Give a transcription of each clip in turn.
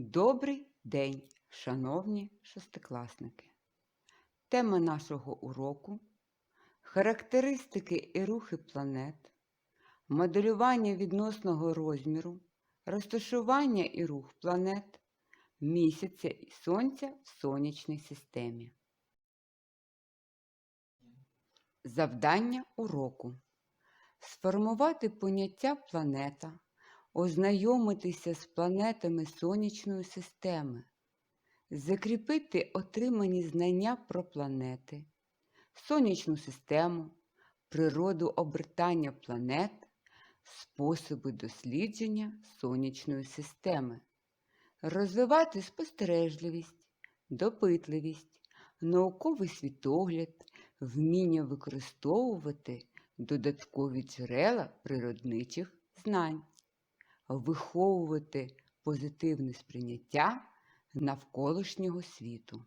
Добрий день, шановні шестикласники! Тема нашого уроку характеристики і рухи планет, моделювання відносного розміру, розташування і рух планет, місяця і сонця в сонячній системі. Завдання уроку сформувати поняття планета, ознайомитися з планетами сонячної системи, закріпити отримані знання про планети, сонячну систему, природу обертання планет, способи дослідження сонячної системи, розвивати спостережливість, допитливість, науковий світогляд, вміння використовувати додаткові джерела природничих знань, виховувати позитивне сприйняття навколишнього світу.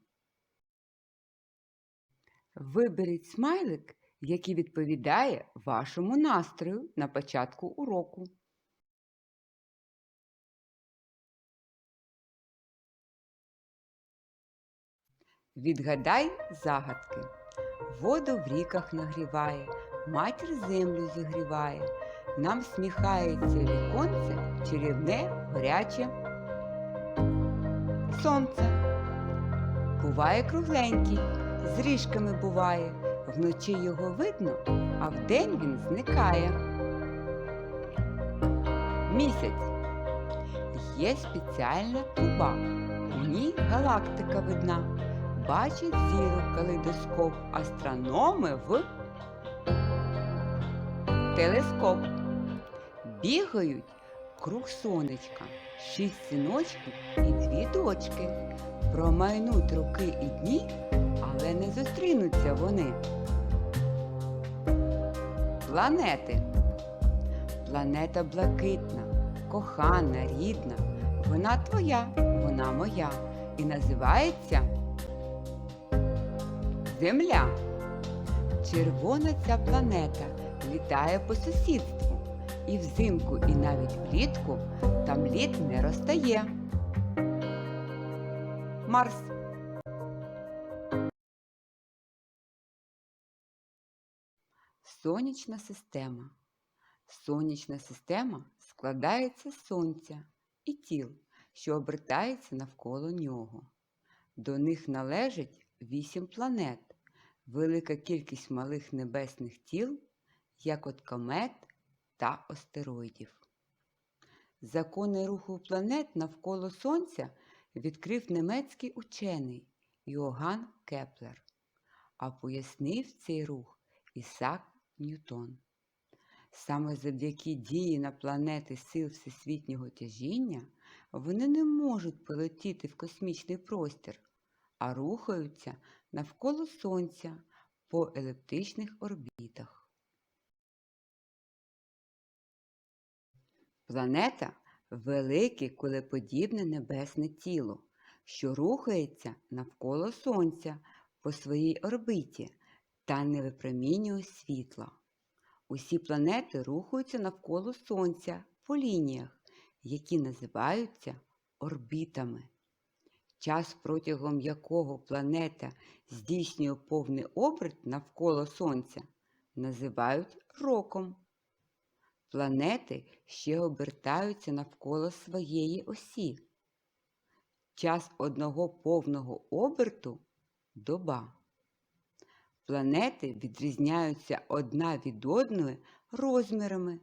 Виберіть смайлик, який відповідає вашому настрою на початку уроку. Відгадай загадки. Воду в ріках нагріває, матір землю зігріває. Нам сміхається віконце, чарівне, горяче. Сонце. Буває кругленький, з ріжками буває. Вночі його видно, а вдень він зникає. Місяць. Є спеціальна труба. У ній галактика видна. Бачить зірок калейдоскоп астрономи в телескоп. Бігають круг сонечка, шість синочків і дві дочки. Промайнуть роки і дні, але не зустрінуться вони. Планети. Планета блакитна, кохана, рідна. Вона твоя, вона моя. І називається Земля. Червона ця планета літає по сусідству. І взимку, і навіть влітку там лід не розтає. Марс. Сонячна система. Сонячна система складається з сонця і тіл, що обертається навколо нього. До них належить вісім планет, велика кількість малих небесних тіл, як от комет та астероїдів. Закони руху планет навколо Сонця відкрив німецький учений Йоганн Кеплер, а пояснив цей рух Ісак Ньютон. Саме завдяки дії на планети сил всесвітнього тяжіння вони не можуть полетіти в космічний простір, а рухаються навколо Сонця по еліптичних орбітах. Планета велике кулеподібне небесне тіло, що рухається навколо Сонця по своїй орбіті та не випромінює світла. Усі планети рухаються навколо Сонця по лініях, які називаються орбітами. Час, протягом якого планета здійснює повний оберт навколо Сонця, називають роком. Планети ще обертаються навколо своєї осі. Час одного повного оберту доба. Планети відрізняються одна від одної розмірами,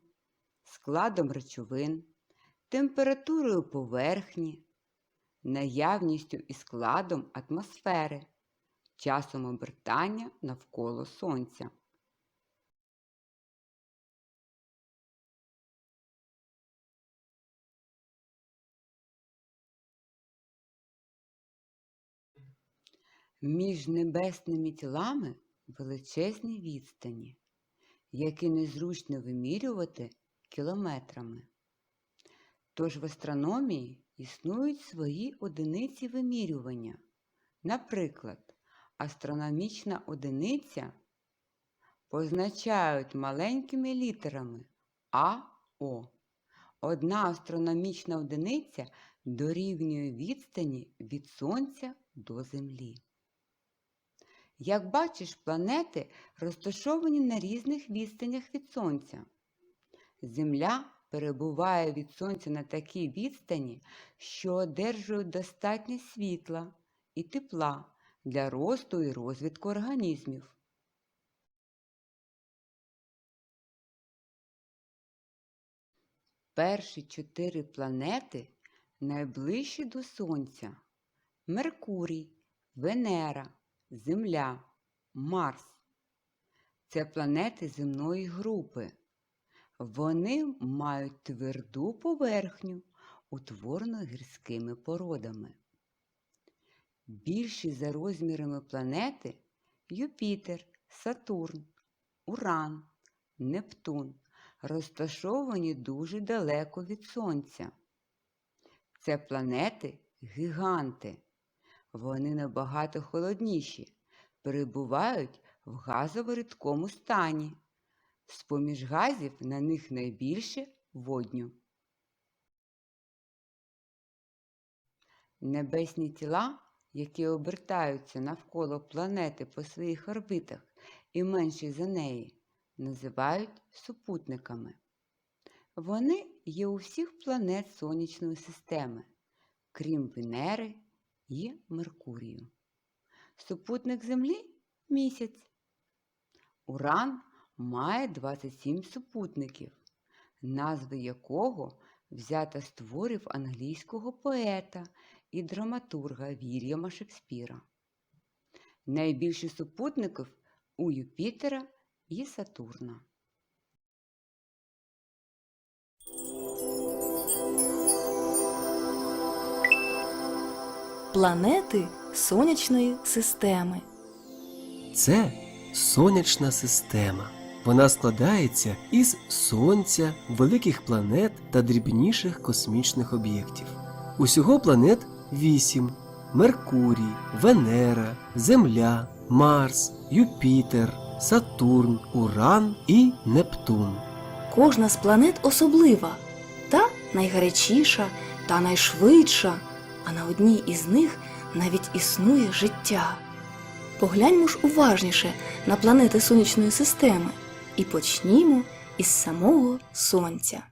складом речовин, температурою поверхні, наявністю і складом атмосфери, часом обертання навколо Сонця. Між небесними тілами величезні відстані, які незручно вимірювати кілометрами. Тож в астрономії існують свої одиниці вимірювання. Наприклад, астрономічна одиниця позначають маленькими літерами АО. одна астрономічна одиниця дорівнює відстані від Сонця до Землі. Як бачиш, планети розташовані на різних відстанях від Сонця. Земля перебуває від Сонця на такій відстані, що одержує достатньо світла і тепла для росту і розвитку організмів. Перші чотири планети найближчі до Сонця Меркурій, Венера, Земля, Марс. Це планети земної групи. Вони мають тверду поверхню, утворену гірськими породами. Більші за розмірами планети Юпітер, Сатурн, Уран, Нептун розташовані дуже далеко від Сонця. Це планети гіганти. Вони набагато холодніші, перебувають в газово-рідкому стані. З-поміж газів на них найбільше водню. Небесні тіла, які обертаються навколо планети по своїх орбитах і менші за неї, називають супутниками. Вони є у всіх планет Сонячної системи, крім Венери і Меркурію. Супутник Землі місяць. Уран має 27 супутників, назви якого взята з творів англійського поета і драматурга Вільяма Шекспіра. Найбільше супутників у Юпітера і Сатурна. Планети сонячної системи. Це сонячна система. Вона складається із сонця, великих планет та дрібніших космічних об'єктів. Усього планет вісім: Меркурій, Венера, Земля, Марс, Юпітер, Сатурн, Уран і Нептун. Кожна з планет особлива, та найгарячіша та найшвидша, а на одній із них навіть існує життя. Погляньмо ж уважніше на планети сонячної системи і почнімо із самого Сонця.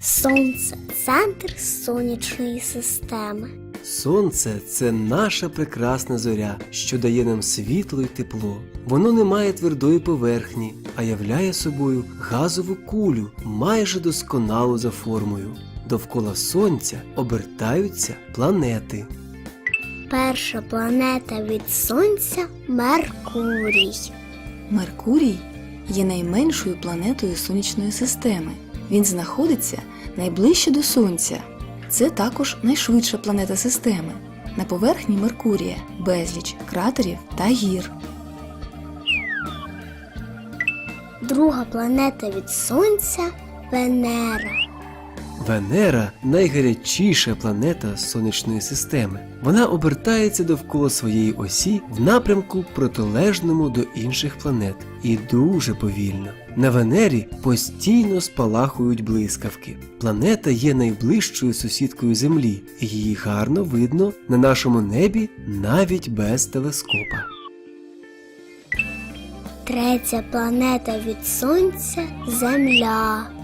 Сонце центр сонячної системи. Сонце це наша прекрасна зоря, що дає нам світло й тепло. Воно не має твердої поверхні, а являє собою газову кулю, майже досконалу за формою. Довкола сонця обертаються планети. Перша планета від Сонця Меркурій. Меркурій є найменшою планетою сонячної системи. Він знаходиться найближче до Сонця. Це також найшвидша планета системи. На поверхні Меркурія безліч кратерів та гір. Друга планета від Сонця Венера. Венера найгарячіша планета сонячної системи. Вона обертається довкола своєї осі в напрямку протилежному до інших планет і дуже повільно. На Венері постійно спалахують блискавки. Планета є найближчою сусідкою Землі, і її гарно видно на нашому небі навіть без телескопа. Третя планета від Сонця Земля.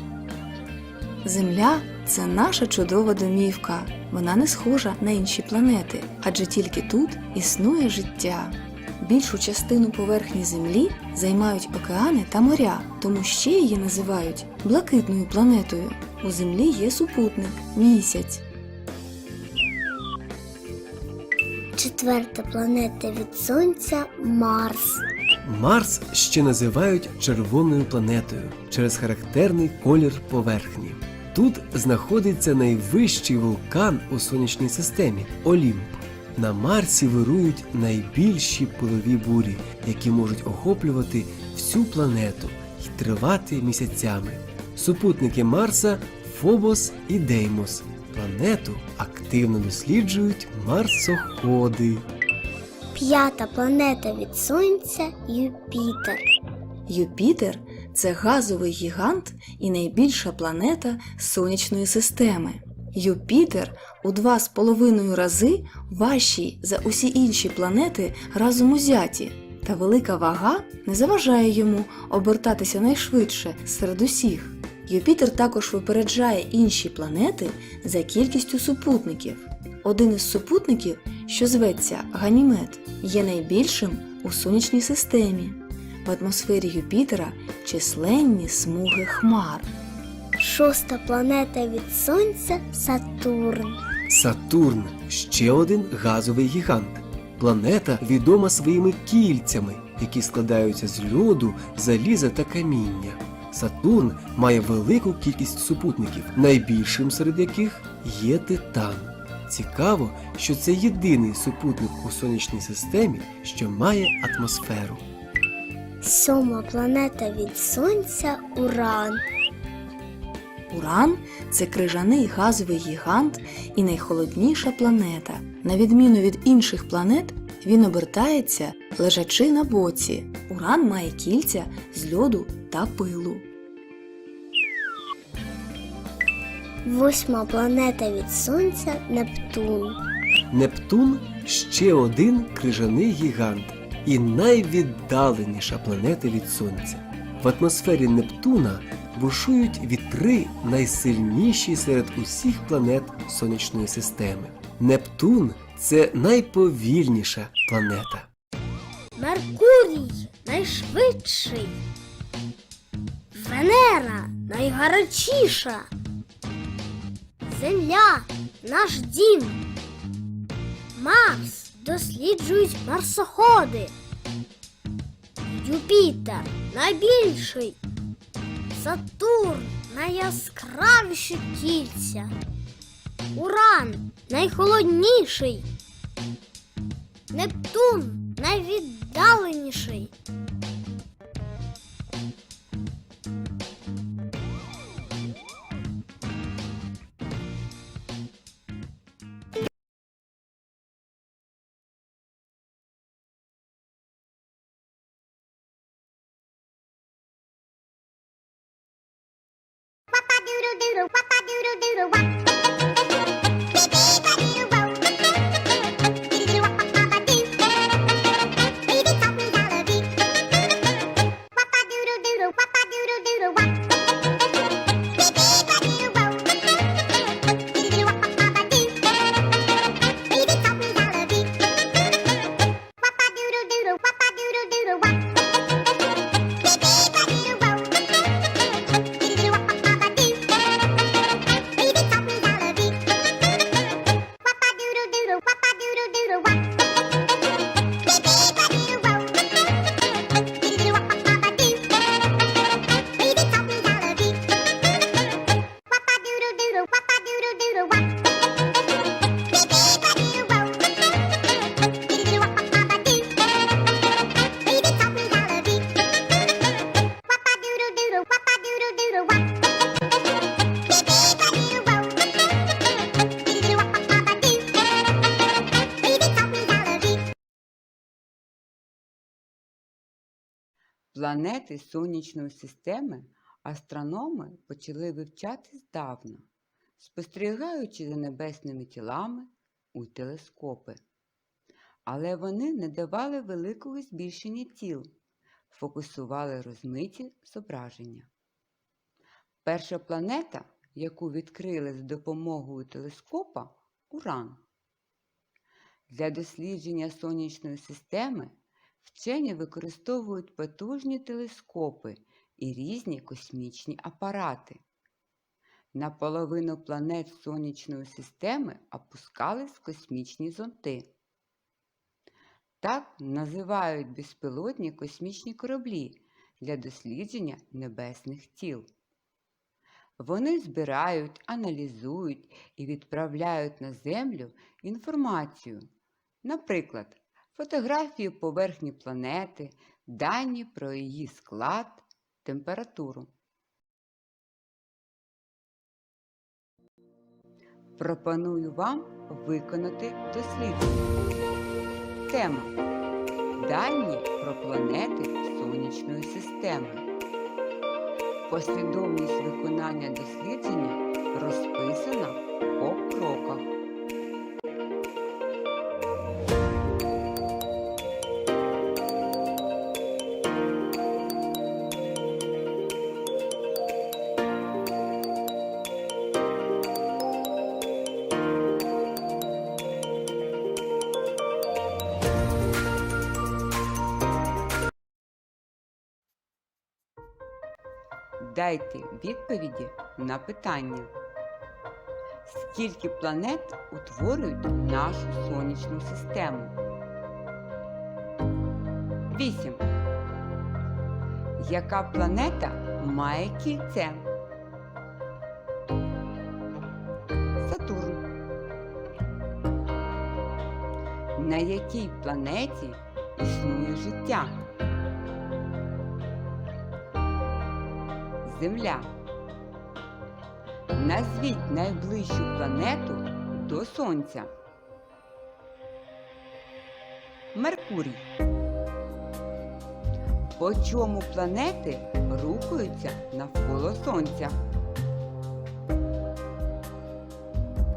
Земля це наша чудова домівка. Вона не схожа на інші планети, адже тільки тут існує життя. Більшу частину поверхні Землі займають океани та моря, тому ще її називають блакитною планетою. У Землі є супутник місяць. Четверта планета від Сонця Марс. Марс ще називають червоною планетою через характерний колір поверхні. Тут знаходиться найвищий вулкан у сонячній системі Олімп. На Марсі вирують найбільші пилові бурі, які можуть охоплювати всю планету і тривати місяцями. Супутники Марса Фобос і Деймос. Планету активно досліджують марсоходи. П'ята планета від Сонця Юпітер. Юпітер це газовий гігант і найбільша планета сонячної системи. Юпітер у два з половиною рази важчий за усі інші планети разом узяті, та велика вага не заважає йому обертатися найшвидше серед усіх. Юпітер також випереджає інші планети за кількістю супутників. Один із супутників, що зветься Ганімед, є найбільшим у сонячній системі. В атмосфері Юпітера численні смуги хмар. Шоста планета від Сонця Сатурн. Сатурн ще один газовий гігант. Планета відома своїми кільцями, які складаються з льоду, заліза та каміння. Сатурн має велику кількість супутників, найбільшим серед яких є Титан. Цікаво, що це єдиний супутник у сонячній системі, що має атмосферу. Сьома планета від Сонця Уран. Уран це крижаний газовий гігант і найхолодніша планета. На відміну від інших планет, він обертається, лежачи на боці. Уран має кільця з льоду та пилу. Восьма планета від Сонця Нептун. Нептун ще один крижаний гігант і найвіддаленіша планета від Сонця. В атмосфері Нептуна бушують вітри найсильніші серед усіх планет сонячної системи. Нептун це найповільніша планета. Меркурій найшвидший. Венера найгарячіша. Земля наш дім. Марс досліджують марсоходи. Юпітер найбільший. Сатурн найяскравіші кільця. Уран найхолодніший. Нептун найвіддаленіший. doodle doodle, wop a doodle doodle, wop. Планети сонячної системи астрономи почали вивчати здавна, спостерігаючи за небесними тілами у телескопи. Але вони не давали великого збільшення тіл, фокусували розмиті зображення. Перша планета, яку відкрили за допомогою телескопа Уран. Для дослідження сонячної системи вчені використовують потужні телескопи і різні космічні апарати. На половину планет сонячної системи опускались космічні зонти. Так називають безпілотні космічні кораблі для дослідження небесних тіл. Вони збирають, аналізують і відправляють на Землю інформацію, наприклад, фотографії поверхні планети, дані про її склад, температуру. Пропоную вам виконати дослідження. Тема Дані про планети Сонячної системи. Послідовність виконання дослідження розписана по кроках. Дайте відповіді на питання. Скільки планет утворюють нашу сонячну систему? 8. Яка планета має кільце? Сатурн. На якій планеті існує життя? Земля. Назвіть найближчу планету до Сонця. Меркурій. По чому планети рухаються навколо Сонця?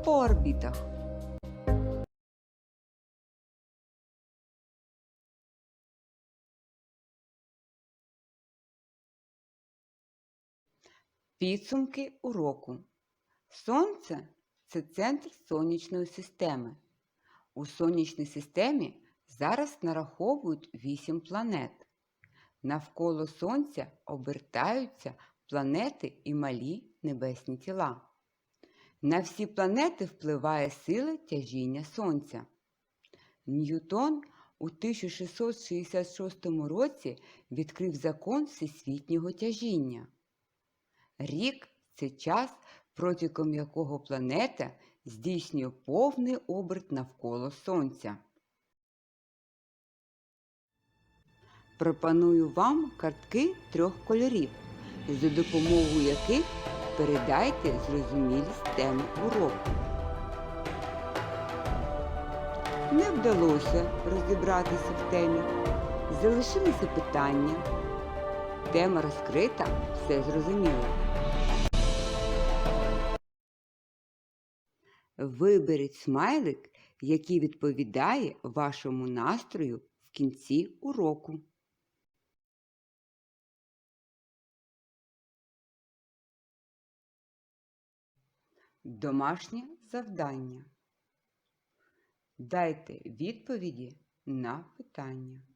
По орбітах. Підсумки уроку. Сонце це центр сонячної системи. У сонячній системі зараз нараховують 8 планет. Навколо Сонця обертаються планети і малі небесні тіла. На всі планети впливає сила тяжіння Сонця. Ньютон у 1666 році відкрив закон всесвітнього тяжіння. Рік це час, протягом якого планета здійснює повний оберт навколо Сонця. Пропоную вам картки трьох кольорів, за допомогою яких передайте зрозумілість теми уроку. Не вдалося розібратися в темі. Залишилися питання. Тема розкрита, все зрозуміло. Виберіть смайлик, який відповідає вашому настрою в кінці уроку. Домашнє завдання. Дайте відповіді на питання.